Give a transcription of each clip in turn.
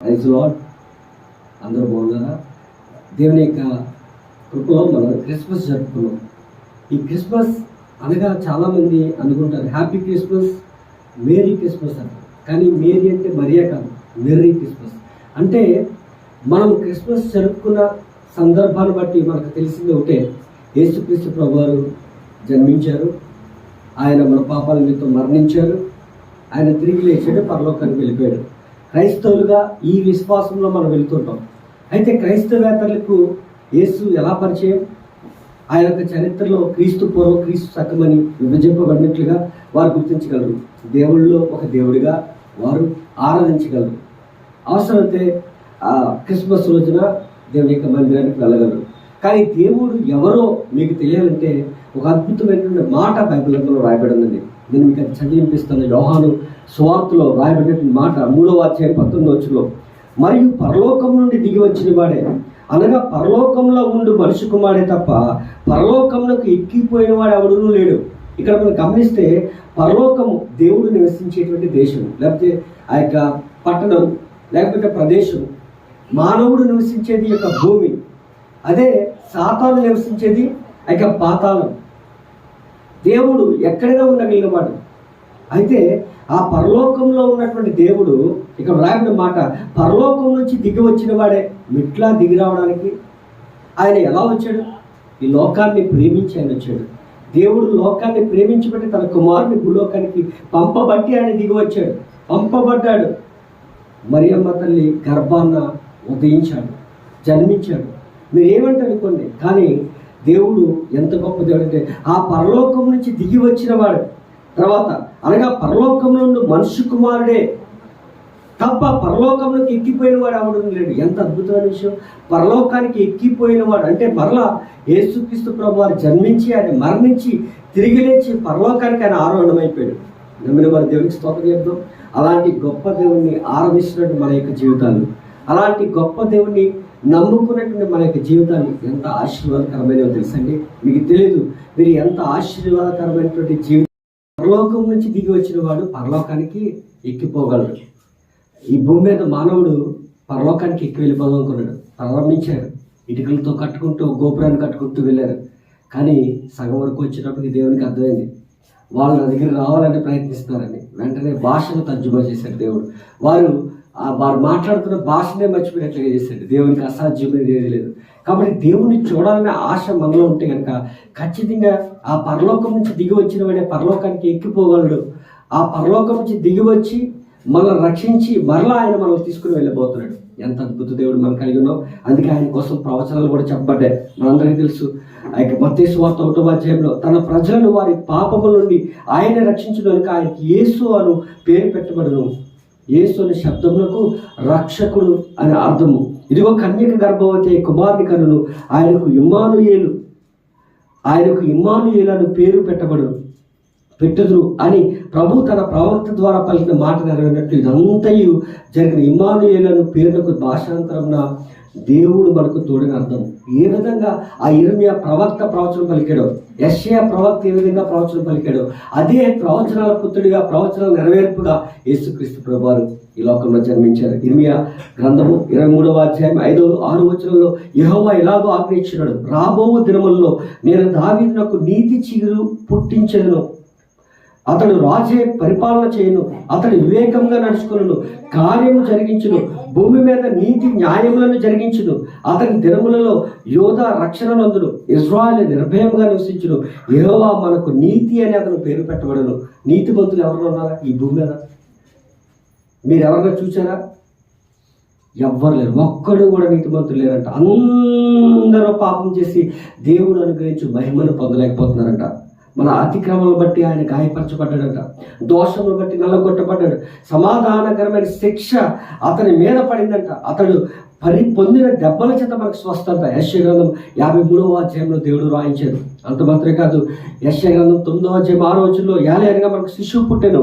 Praise lord అందరూ బాగున్నారా? దేవుని యొక్క కృపలో మనం క్రిస్మస్ జరుపుకున్నాం. ఈ క్రిస్మస్ అనగా చాలామంది అనుకుంటారు హ్యాపీ క్రిస్మస్ మేరీ క్రిస్మస్ అంటారు కానీ మేరీ అంటే మరియా కాదు మెర్రీ క్రిస్మస్ అంటే మనం క్రిస్మస్ జరుపుకున్న సందర్భాన్ని బట్టి మనకు తెలిసింది ఒకటే యేసుక్రీస్తు ప్రభువారు జన్మించారు. ఆయన మన పాపాల మీతో మరణించారు. ఆయన తిరిగి లేచాడు పరలోకానికి వెళ్ళిపోయాడు. క్రైస్తవులుగా ఈ విశ్వాసంలో మనం వెళ్తుంటాం. అయితే క్రైస్తవేతరులకు యేసు ఎలా పరిచయం? ఆయన యొక్క చరిత్రలో క్రీస్తు పూర్వం క్రీస్తు సకమని విభజింపబడినట్లుగా వారు గుర్తించగలరు. దేవుళ్ళలో ఒక దేవుడిగా వారు ఆరాధించగలరు. అవసరమైతే క్రిస్మస్ రోజున దేవుని యొక్క మందిరానికి వెళ్ళగలరు. కానీ దేవుడు ఎవరో మీకు తెలియాలంటే ఒక అద్భుతమైనటువంటి మాట బైబిల్ గ్రంథంలో రాయబడి నేను మీకు అది చదివినిపిస్తాను యోహాను సువార్తలో రాయబడినటువంటి మాట మూడవ అధ్యాయం పంతొమ్మిది వచ్చులో మరియు పరలోకం నుండి దిగి వచ్చిన వాడే. అనగా పరలోకంలో ఉండు మనిషి కుమారే తప్ప పరలోకంలోకి ఎక్కిపోయిన వాడు ఎవడూ లేడు. ఇక్కడ మనం గమనిస్తే పరలోకము దేవుడు నివసించేటువంటి దేశం లేకపోతే ఆ యొక్క పట్టణం లేకపోతే ప్రదేశం మానవుడు నివసించేది యొక్క భూమి. అదే సాతాను నివసించేది ఆ యొక్క పాతాళం. దేవుడు ఎక్కడైనా ఉండగలిగిన వాడు అయితే ఆ పరలోకంలో ఉన్నటువంటి దేవుడు ఇక్కడ రాయబడిన మాట పరలోకం నుంచి దిగి వచ్చిన వాడే మిట్లా దిగి రావడానికి. ఆయన ఎలా వచ్చాడు? ఈ లోకాన్ని ప్రేమించి ఆయన వచ్చాడు. దేవుడు లోకాన్ని ప్రేమించబట్టి తన కుమారుని భూలోకానికి పంపబట్టి ఆయన దిగి వచ్చాడు. పంపబడ్డాడు. మరియమ్మ తల్లి గర్భాన్న ఉదయించాడు జన్మించాడు. మీరు ఏమంటారు అనుకోండి కానీ దేవుడు ఎంత గొప్ప దేవుడు అంటే ఆ పరలోకం నుంచి దిగి వచ్చిన వాడు తర్వాత అనగా పరలోకంలో నుండి మనుషు కుమారుడే. తప్ప పరలోకంలోకి ఎక్కిపోయిన వాడు అవడం లేడు. ఎంత అద్భుతమైన విషయం. పరలోకానికి ఎక్కిపోయిన వాడు అంటే మరలా యేసుక్రీస్తు ప్రభు వారు జన్మించి ఆయన మరణించి తిరిగి లేచి పరలోకానికి ఆయన ఆరోహణమైపోయాడు. నమ్మిన వారి దేవునికి స్తోత్రం చెప్దాం. అలాంటి గొప్ప దేవుణ్ణి ఆరాధిస్తున్నట్టు మన యొక్క జీవితాలు. అలాంటి గొప్ప దేవుణ్ణి నమ్ముకున్నటువంటి మన యొక్క జీవితాన్ని ఎంత ఆశీర్వాదకరమైనదో తెలుసండి? మీకు తెలియదు మీరు ఎంత ఆశీర్వాదకరమైనటువంటి జీవితం పరలోకం నుంచి దిగి వచ్చిన వాడు పరలోకానికి ఎక్కిపోగలడు. ఈ భూమి మీద మానవుడు పరలోకానికి ఎక్కి వెళ్ళిపోదాం అనుకున్నాడు. ప్రారంభించారు ఇటుకలతో కట్టుకుంటూ గోపురాన్ని కట్టుకుంటూ వెళ్ళారు కానీ సగం వరకు వచ్చేటప్పటికి దేవునికి అర్థమైంది. వాళ్ళు నా దగ్గర రావాలని ప్రయత్నిస్తున్నారని. వెంటనే భాషను తర్జుమా చేశారు దేవుడు. వారు వారు మాట్లాడుతున్న భాషనే మర్చిపోయినట్లుగా చేశాడు. దేవునికి అసాధ్యమైనది ఏది లేదు. కాబట్టి దేవుని చూడాలనే ఆశ మనలో ఉంటే కనుక ఖచ్చితంగా ఆ పరలోకం నుంచి దిగి వచ్చిన వాడే పరలోకానికి ఎక్కిపోగలడు. ఆ పరలోకం నుంచి దిగి వచ్చి మనల్ని రక్షించి మరలా ఆయన మనల్ని తీసుకుని వెళ్ళబోతున్నాడు. ఎంత అద్భుత దేవుడు మనం కలిగి ఉన్నాం. అందుకే ఆయన కోసం ప్రవచనాలు కూడా చెప్పబడ్డాయి. మనందరికీ తెలుసు. ఆ యొక్క వార్త ఒకటో తన ప్రజలను వారి పాపముల నుండి ఆయన రక్షించడానికి ఆయనకి యేసు అను పేరు పెట్టబడను. యేసు అనే శబ్దములకు రక్షకుడు అని అర్థము. ఇదిగో కన్యక గర్భవతి కుమారుని కనులు ఆయనకు ఇమ్మానుయేలు ఆయనకు ఇమ్మానుయేలు అని పేరు పెట్టబడు పెట్టుదురు అని ప్రభు తన ప్రవక్త ద్వారా పలికిన మాట నెరవేరినట్లు ఇదంతయు జరిగిన ఇమానుయేలను పేరునకు భాషాంతరమున దేవుడు మనకు తోడని అర్థం. ఏ విధంగా ఆ ఇర్మియా ప్రవక్త ప్రవచనం పలికాడో యశ్యా ప్రవక్త ఏ విధంగా ప్రవచనం పలికాడో అదే ప్రవచనాల పుత్రుడిగా ప్రవచనాల నెరవేర్పుగా యేసుక్రీస్తు ప్రభువారు ఈ లోకంలో జన్మించారు. ఇర్మియా గ్రంథము ఇరవై మూడవ అధ్యాయం ఐదో ఆరు వచనంలో యెహోవా ఎలాగో ఆజ్ఞయించినాడు రాబో దినముల్లో నేను దావీదునకు నీతి చిగురు పుట్టించను అతడు రాజే పరిపాలన చేయను అతడు వివేకంగా నడుచుకును కార్యము జరిగించును భూమి మీద నీతి న్యాయములను జరిగించును. అతని దినములలో యోధ రక్షణ నందును ఇజ్రాయల్ నిర్భయంగా నివసించును. యెహోవా మనకు నీతి అని అతను పేరు పెట్టబడను. నీతి బంతులు ఎవరు ఉన్నారా? ఈ భూమి మీద. మీరు ఎవరైనా చూసారా ఎవ్వరు లేరు. ఒక్కడు కూడా నీతిమంతులు లేరంట. అందరూ పాపం చేసి దేవుడు అనుగ్రహించి మహిమను పొందలేకపోతున్నారంట. మన అతిక్రమం బట్టి ఆయన గాయపరచబడ్డాడట. దోషములు బట్టి నల్లగొట్టబడ్డాడు. సమాధానకరమైన శిక్ష అతని మీద పడిందంట. అతడు పరి పొందిన దెబ్బల చేత మనకు స్వస్థత. యశ్య గ్రంథం యాభై మూడవ అధ్యాయంలో దేవుడు రాయించాడు. అంత మాత్రమే కాదు యశ్య గ్రంథం తొమ్మిదవ అధ్యాయం ఆరో వచ్చిలో ఏలయనగా మనకు శిశువు పుట్టెను.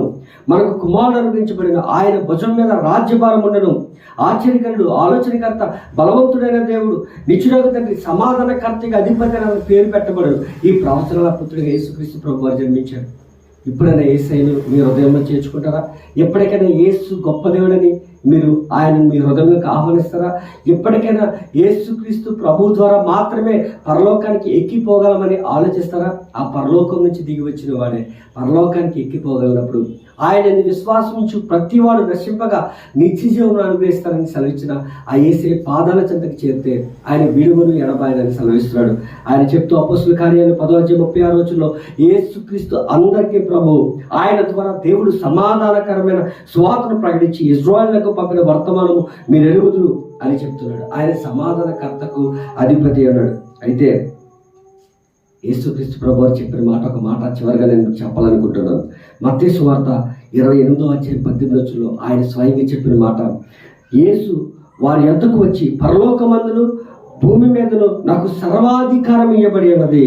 మనకు కుమారుడు అనుగ్రహించబడిన ఆయన భుజం మీద రాజ్యభారం ఉండను. ఆశ్చర్యకరుడు ఆలోచనకర్త బలవంతుడైన దేవుడు నిచ్చుడకు తండ్రి సమాధానకర్తగా అధిపతి అని పేరు పెట్టబడు ఈ ప్రవచనాల పుత్రుడిగా యేసుక్రీస్తు ప్రభు వారు జన్మించాడు ఇప్పుడైనా ఏసైను మీ హృదయంలో చేర్చుకుంటారా? ఎప్పటికైనా యేసు గొప్ప దేవుడని మీరు ఆయన మీ హృదయంలోకి ఆహ్వానిస్తారా? ఎప్పటికైనా యేసుక్రీస్తు ప్రభు ద్వారా మాత్రమే పరలోకానికి ఎక్కిపోగలమని ఆలోచిస్తారా? ఆ పరలోకం నుంచి దిగి వచ్చిన వాడే పరలోకానికి ఎక్కిపోగలిగినప్పుడు ఆయనని విశ్వాసించు ప్రతివాడు నశింపగా నిత్య జీవనం అనుభవిస్తారని సెలవిచ్చిన ఆ ఏసే పాదాల చెంతకు చేరితే ఆయన విడువను ఎడబాయనని సెలవిస్తున్నాడు. ఆయన చెప్తూ అపస్సుల కార్యాలు పదవచ్చి ముప్పై ఆరు రోజుల్లో ఏసుక్రీస్తు అందరికీ ప్రభు ఆయన ద్వారా దేవుడు సమాధానకరమైన స్వాతను ప్రకటించి ఇజ్రాయల్లకు పంపిన వర్తమానము మీరు ఎరుగుదురు అని చెప్తున్నాడు. ఆయన సమాధానకర్తకు అధిపతి అన్నాడు. అయితే యేసుక్రీస్తు ప్రభు చెప్పిన మాట ఒక మాట చివరిగా నేను చెప్పాలనుకుంటున్నాను మత్తేసు వార్త ఇరవై ఎనిమిదో అధ్యాయం పద్దెనిమిది వచ్చులో ఆయన స్వయంగా చెప్పిన మాట. యేసు వారి యొద్దకు వచ్చి పరలోకమందును భూమి మీదను నాకు సర్వాధికారం ఇవ్వబడి ఉన్నది.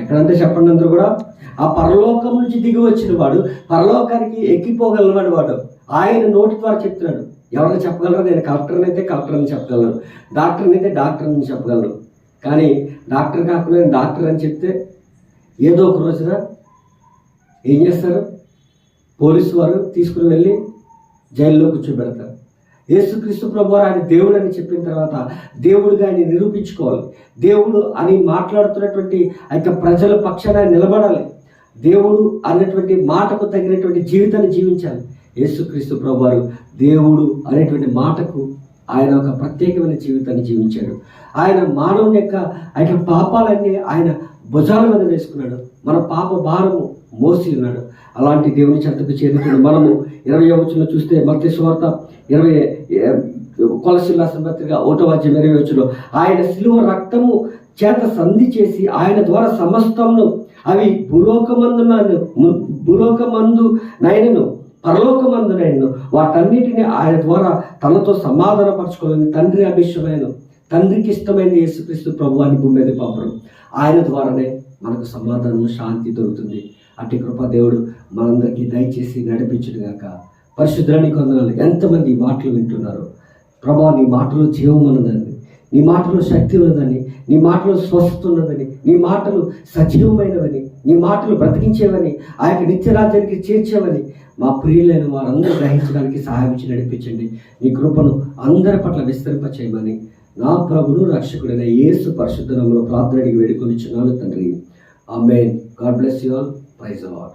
ఎక్కడంటే చెప్పండి అందరూ కూడా ఆ పరలోకం నుంచి దిగి వచ్చిన వాడు పరలోకానికి ఎక్కిపోగలవాడు వాడు. ఆయన నోటి ద్వారా చెప్తున్నాడు. ఎవరిని చెప్పగలరు? నేను కలెక్టర్ని అయితే కలెక్టర్ అని చెప్పగలను. డాక్టర్ని అయితే డాక్టర్ అని చెప్పగలను. కానీ డాక్టర్ కాకుండా నేను డాక్టర్ అని చెప్తే ఏదో ఒక రోజున ఏం చేస్తారు? పోలీసు వారు తీసుకుని వెళ్ళి జైల్లో కూర్చోబెడతారు. యేసుక్రీస్తు ప్రభు ఆయన దేవుడు అని చెప్పిన తర్వాత దేవుడిగా ఆయన నిరూపించుకోవాలి. దేవుడు అని మాట్లాడుతున్నటువంటి ఆ యొక్క ప్రజల పక్షాన నిలబడాలి. దేవుడు అన్నటువంటి మాటకు తగినటువంటి జీవితాన్ని జీవించాలి. యేసుక్రీస్తు ప్రభువారు దేవుడు అనేటువంటి మాటకు ఆయన ఒక ప్రత్యేకమైన జీవితాన్ని జీవించాడు. ఆయన మానవుని యొక్క ఆయన పాపాలన్నీ ఆయన భుజాల మీద వేసుకున్నాడు. మన పాప భారము మోసి ఉన్నాడు. అలాంటి దేవుని చెంతకు చేరుకున్న మనము ఇరవై వచ్చులో చూస్తే మత్స్య స్వార్త ఇరవై కొలసిల్లాసిన పత్రిక ఒకటో ఇరవై వచ్చులో ఆయన శిలువ రక్తము చేత సంధి చేసి ఆయన ద్వారా సమస్తమును అవి భూలోకమందు భూలోకమందు నైనను పరలోకమందునైను వాటన్నిటిని ఆయన ద్వారా తనతో సమాధానపరచుకోవాలని తండ్రి అభిష్టమైన తండ్రికి ఇష్టమైన యేసుక్రీస్తు ప్రభు అని భూమి మీద పంపడం. ఆయన ద్వారానే మనకు సమాధానం శాంతి దొరుకుతుంది. అట్టి కృప దేవుడు మనందరికీ దయచేసి నడిపించుడు గాక. పరిశుద్ధానికి వందనాలు. ఎంతమంది ఈ మాటలు వింటున్నారు? ప్రభా నీ మాటలో జీవం ఉన్నదని నీ మాటలో శక్తి ఉన్నదని నీ మాటలో స్వస్థత ఉన్నదని నీ మాటలు సజీవమైనవని నీ మాటలు బ్రతికించేవని ఆ యొక్క నిత్యరాజ్యానికి చేర్చేవని మా ప్రియులైన వారందరూ గ్రహించడానికి సహాయం నడిపించండి. నీ కృపను అందరి పట్ల విస్తరింప చేయమని నా ప్రభును రక్షకుడైన యేసు పరిశుద్ధనంలో ప్రార్థనడికి వేడుకొని తండ్రి. Amen God bless you all. Praise award